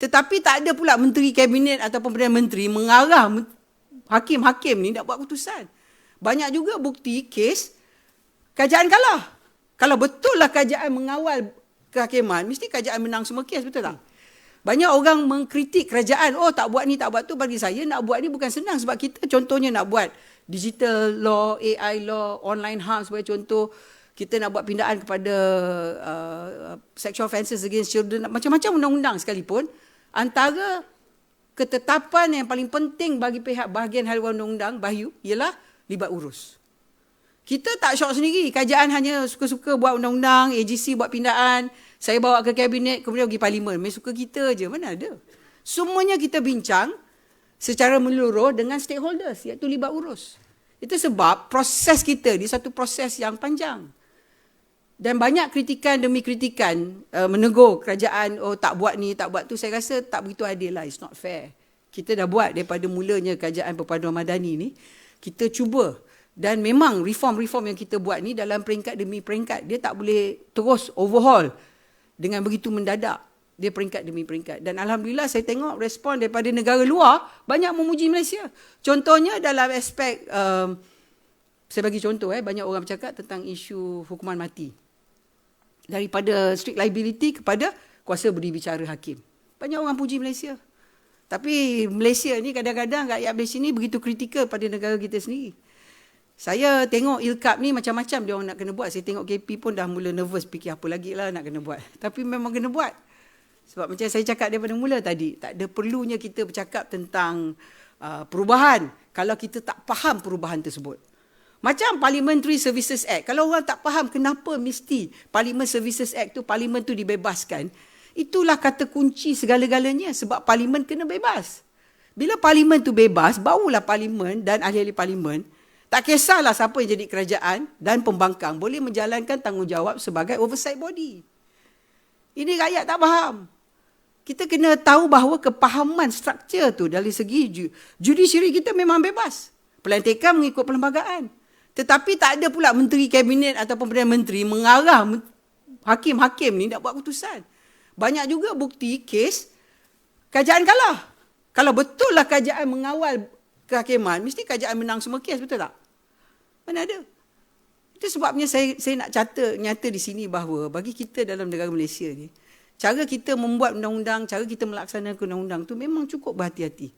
Tetapi tak ada pula menteri kabinet ataupun perdana menteri mengarah hakim-hakim ni nak buat keputusan. Banyak juga bukti kes kerajaan kalah. Kalau betul lah kerajaan mengawal kehakiman, mesti kerajaan menang semua kes, betul tak? Banyak orang mengkritik kerajaan, oh tak buat ni, tak buat tu. Bagi saya nak buat ni bukan senang sebab kita contohnya nak buat digital law, AI law, online harm sebagai contoh. Kita nak buat pindaan kepada uh, sexual offences against children, macam-macam undang-undang sekalipun. Antara ketetapan yang paling penting bagi pihak bahagian haluan undang-undang, Bayu, ialah libat urus. Kita tak syok sendiri. Kerajaan hanya suka-suka buat undang-undang, AGC buat pindaan, saya bawa ke kabinet, kemudian pergi parlimen. Mereka suka kita je. Mana ada? Semuanya kita bincang secara menyeluruh dengan stakeholders, iaitu libat urus. Itu sebab proses kita ni satu proses yang panjang. Dan banyak kritikan demi kritikan uh, menegur kerajaan, oh tak buat ni, tak buat tu. Saya rasa tak begitu adil lah. It's not fair. Kita dah buat daripada mulanya kerajaan perpaduan madani ni. Kita cuba dan memang reform-reform yang kita buat ni dalam peringkat demi peringkat. Dia tak boleh terus overhaul dengan begitu mendadak. Dia peringkat demi peringkat. Dan Alhamdulillah saya tengok respon daripada negara luar banyak memuji Malaysia. Contohnya dalam aspek, um, saya bagi contoh, eh, banyak orang bercakap tentang isu hukuman mati. Daripada strict liability kepada kuasa berbicara hakim. Banyak orang puji Malaysia. Tapi Malaysia ni kadang-kadang rakyat Malaysia ni begitu kritikal pada negara kita sendiri. Saya tengok ilkap ni macam-macam dia orang nak kena buat. Saya tengok KP pun dah mula nervous fikir apa lagi lah nak kena buat. Tapi memang kena buat. Sebab macam saya cakap daripada mula tadi, tak ada perlunya kita bercakap tentang uh, perubahan kalau kita tak faham perubahan tersebut. Macam Parliamentary Services Act. Kalau orang tak faham kenapa mesti Parliament Services Act tu Parliament tu dibebaskan, itulah kata kunci segala-galanya sebab Parliament kena bebas. Bila Parliament tu bebas, barulah Parliament dan ahli-ahli Parliament tak kisahlah siapa yang jadi kerajaan dan pembangkang boleh menjalankan tanggungjawab sebagai oversight body. Ini rakyat tak faham. Kita kena tahu bahawa kepahaman struktur tu dari segi judiciary kita memang bebas. Pelantikan mengikut perlembagaan. Tetapi tak ada pula menteri kabinet ataupun perdana menteri mengarah hakim-hakim ni nak buat keputusan. Banyak juga bukti kes kerajaan kalah. Kalau betul lah kerajaan mengawal kehakiman, mesti kerajaan menang semua kes, betul tak? Mana ada? Itu sebabnya saya saya nak catat nyata di sini bahawa bagi kita dalam negara Malaysia ni, cara kita membuat undang-undang, cara kita melaksanakan undang-undang tu memang cukup berhati-hati.